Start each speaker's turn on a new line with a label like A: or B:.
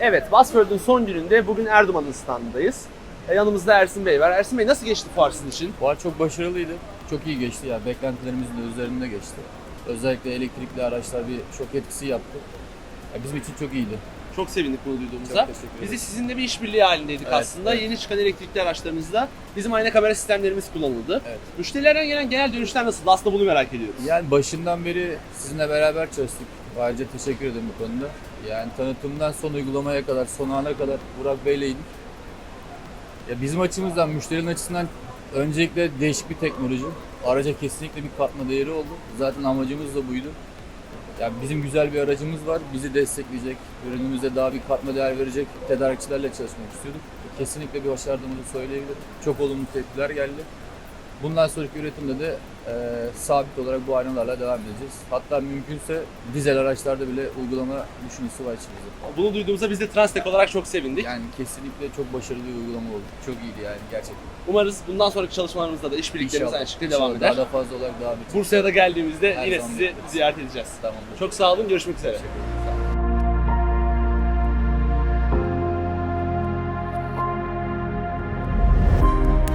A: Evet, Basford'un son gününde bugün Erdoğan'ın standındayız. E, Yanımızda Ersin Bey var. Ersin Bey nasıl geçti fuar sizin için?
B: Fuar çok başarılıydı. Çok iyi geçti ya. Beklentilerimizin de üzerinde geçti. Özellikle elektrikli araçlar bir şok etkisi yaptı. Ya bizim için çok iyiydi.
A: Çok sevindik bunu duyduğumuza.
B: Çok teşekkür
A: Biz de sizinle bir işbirliği halindeydik
B: Evet,
A: aslında.
B: evet.
A: Yeni çıkan elektrikli araçlarımızda bizim ayna kamera sistemlerimiz kullanıldı.
B: Evet.
A: Müşterilerden gelen genel dönüşler nasıl? Aslında bunu merak ediyoruz.
B: Yani başından beri sizinle beraber çalıştık. Ayrıca teşekkür ederim bu konuda. Yani tanıtımdan son uygulamaya kadar, son ana kadar Burak Bey'leydik. Ya bizim açımızdan, müşterinin açısından öncelikle değişik bir teknoloji. Araca kesinlikle bir katma değeri oldu. Zaten amacımız da buydu. Yani bizim güzel bir aracımız var. Bizi destekleyecek, ürünümüze daha bir katma değer verecek tedarikçilerle çalışmak istiyorduk. Kesinlikle bir başardığımızı söyleyebilirim. Çok olumlu tepkiler geldi. Bundan sonraki üretimde de e, sabit olarak bu aynalarla devam edeceğiz. Hatta mümkünse dizel araçlarda bile uygulama düşüncesi var içimizde.
A: Bunu duyduğumuzda biz de Transtek olarak çok sevindik.
B: Yani kesinlikle çok başarılı bir uygulama oldu. Çok iyiydi yani gerçekten.
A: Umarız bundan sonraki çalışmalarımızda da işbirliklerimiz aynı şekilde devam eder.
B: Daha da fazla olarak devam edeceğiz.
A: Bursa'ya da geldiğimizde
B: Her
A: yine sizi ziyaret edeceğiz.
B: Tamamdır.
A: Çok sağ olun, görüşmek üzere.
B: Teşekkür ederim.